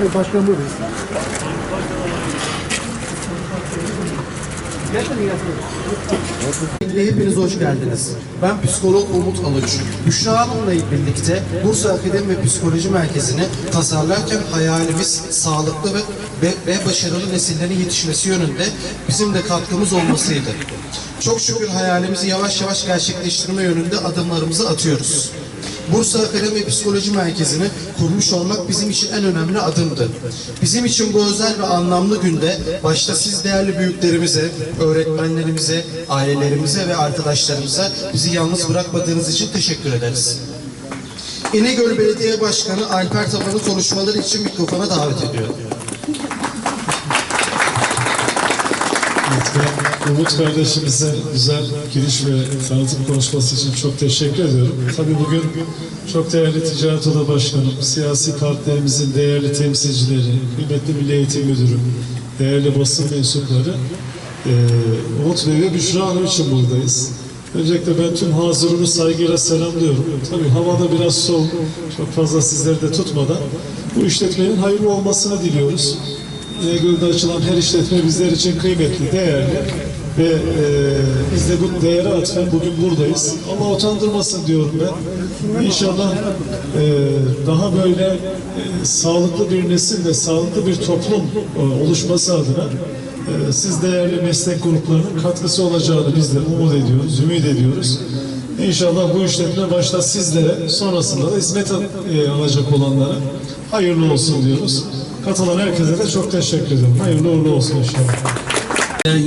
Evet, başkanım buradayız. Hepiniz hoş geldiniz. Ben psikolog Umut Alıç. Büşra Hanım'la birlikte Bursa Akademi ve Psikoloji Merkezi'ni tasarlarken hayalimiz sağlıklı ve, ve, ve başarılı nesillerin yetişmesi yönünde bizim de katkımız olmasıydı. Çok şükür hayalimizi yavaş yavaş gerçekleştirme yönünde adımlarımızı atıyoruz. Bursa Akademi Psikoloji Merkezi'ni kurmuş olmak bizim için en önemli adımdı. Bizim için bu özel ve anlamlı günde başta siz değerli büyüklerimize, öğretmenlerimize, ailelerimize ve arkadaşlarımıza bizi yalnız bırakmadığınız için teşekkür ederiz. İnegöl Belediye Başkanı Alper Taban'ı konuşmaları için mikrofona davet ediyorum. Evet, ben Umut kardeşimize güzel giriş ve tanıtım konuşması için çok teşekkür ediyorum. Tabii bugün çok değerli Ticaret Oda Başkanım, siyasi partilerimizin değerli temsilcileri, kıymetli Milli Eğitim Müdürü, değerli basın mensupları, eee Umut Bey ve Büşra Hanım için buradayız. Öncelikle ben tüm hazırını saygıyla selamlıyorum. Tabii havada biraz soğuk, çok fazla sizleri de tutmadan bu işletmenin hayırlı olmasını diliyoruz. İnegöl'de açılan her işletme bizler için kıymetli, değerli ve e, biz de bu değere atfen bugün buradayız. Allah utandırmasın diyorum ben. İnşallah e, daha böyle e, sağlıklı bir nesil ve sağlıklı bir toplum e, oluşması adına e, siz değerli meslek gruplarının katkısı olacağını biz de umut ediyoruz, ümit ediyoruz. İnşallah bu işletme başta sizlere, sonrasında da hizmet e, alacak olanlara hayırlı olsun diyoruz. Katılan herkese de çok teşekkür ederim. Hayırlı uğurlu olsun inşallah.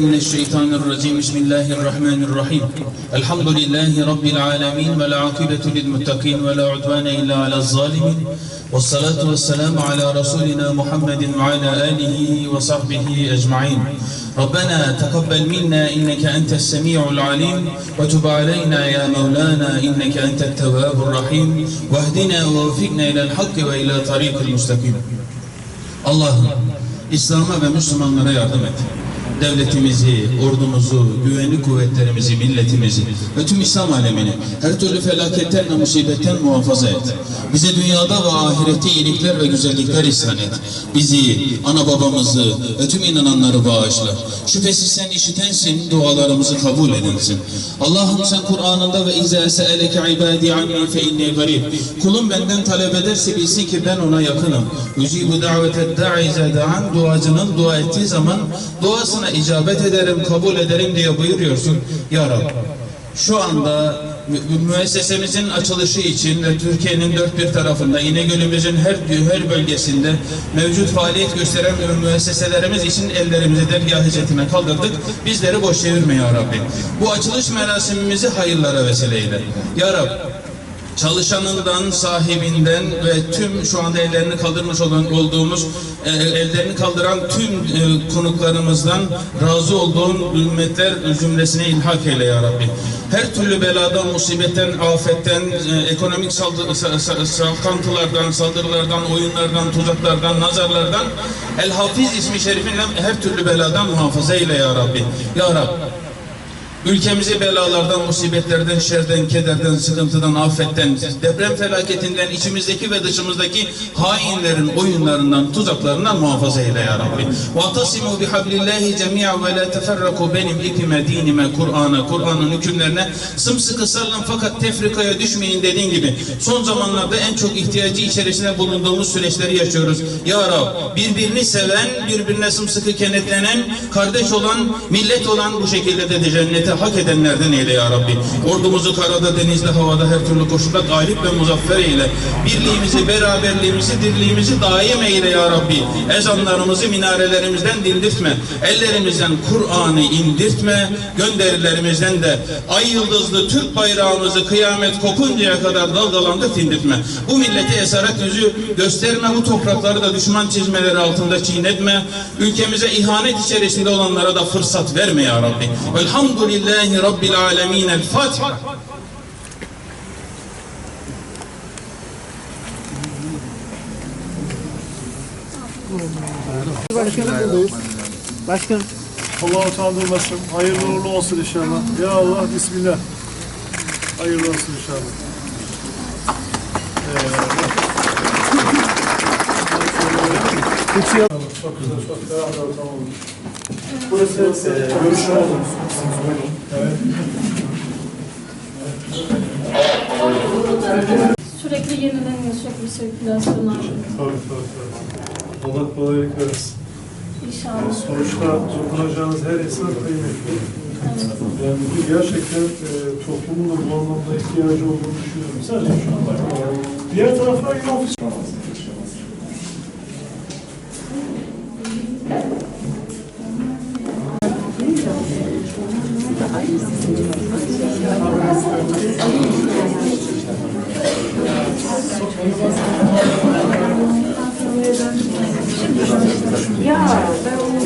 من الشيطان الرجيم بسم الله الرحمن الرحيم الحمد لله رب العالمين والعاقبة للمتقين ولا عدوان إلا على الظالمين والصلاة والسلام على رسولنا محمد وعلى آله وصحبه أجمعين ربنا تقبل منا إنك أنت السميع العليم وتب علينا يا مولانا إنك أنت التواب الرحيم واهدنا ووفقنا إلى الحق وإلى طريق المستقيم Allah'ım İslam'a ve Müslümanlara yardım et. Devletimizi, ordumuzu, güvenlik kuvvetlerimizi, milletimizi ve tüm İslam alemini her türlü felaketten ve musibetten muhafaza et. Bize dünyada ve ahirette iyilikler ve güzellikler ihsan et. Bizi, ana babamızı ve tüm inananları bağışla. Şüphesiz sen işitensin, dualarımızı kabul edilsin. Allah'ım sen Kur'an'ında ve izâ se'eleke ibâdî anni fe inni garib. Kulum benden talep ederse bilsin ki ben ona yakınım. Yücîbu daveted da'i izâ da'an. Duacının dua ettiği zaman duasına icabet ederim, kabul ederim diye buyuruyorsun. Ya Rab, şu anda mü- müessesemizin açılışı için ve Türkiye'nin dört bir tarafında İnegöl'ümüzün her her bölgesinde mevcut faaliyet gösteren müesseselerimiz için ellerimizi dergah hicretine kaldırdık. Bizleri boş çevirme ya Rabbi. Bu açılış merasimimizi hayırlara vesile eyle. Ya Rab, çalışanından, sahibinden ve tüm şu anda ellerini kaldırmış olan olduğumuz e, ellerini kaldıran tüm e, konuklarımızdan razı olduğun ümmetler cümlesine ilhak eyle ya Rabbi. Her türlü beladan, musibetten, afetten, e, ekonomik saldı, saldırılardan, oyunlardan, tuzaklardan, nazarlardan El Hafiz ismi şerifinle her türlü beladan muhafaza eyle ya Rabbi. Ya Rabbi. Ülkemizi belalardan, musibetlerden, şerden, kederden, sıkıntıdan, afetten, deprem felaketinden, içimizdeki ve dışımızdaki hainlerin oyunlarından, tuzaklarından muhafaza eyle ya Rabbi. وَاَعْتَصِمُوا بِحَبْلِ اللّٰهِ جَمِيعًا وَلَا تَفَرَّقُوا Benim ipime, dinime, Kur'an'a, Kur'an'ın hükümlerine sımsıkı sarılın fakat tefrikaya düşmeyin dediğin gibi son zamanlarda en çok ihtiyacı içerisinde bulunduğumuz süreçleri yaşıyoruz. Ya Rab, birbirini seven, birbirine sımsıkı kenetlenen, kardeş olan, millet olan bu şekilde de cennete hak edenlerden eyle ya Rabbi. Ordumuzu karada, denizde, havada her türlü koşulda galip ve muzaffer eyle. Birliğimizi, beraberliğimizi, dirliğimizi daim eyle ya Rabbi. Ezanlarımızı minarelerimizden dindirtme. Ellerimizden Kur'an'ı indirtme. Gönderilerimizden de ay yıldızlı Türk bayrağımızı kıyamet kopuncaya kadar dalgalandık indirtme. Bu millete esaret yüzü gösterme. Bu toprakları da düşman çizmeleri altında çiğnetme. Ülkemize ihanet içerisinde olanlara da fırsat verme ya Rabbi. Velhamdülillahi Rabbil alemin. El Fatiha. Başkanım. Allah utandırmasın. Hayırlı uğurlu olsun inşallah. Ya Allah Bismillah. Hayırlı olsun inşallah. Eyvallah. Yap. Çok güzel, çok güzel. Tamam, tamam. Burası e, görüşme. Evet. Sürekli yenileniyor, sürekli sirkülasyon halinde. Tabii tabii tabii. Allah kolaylık versin. İnşallah. Sonuçta dokunacağınız her insan kıymetli. Yani bu gerçekten e, toplumun da bu anlamda ihtiyacı olduğunu düşünüyorum. Sadece şu an. Diğer taraflar yine ofis. Ya, ben onu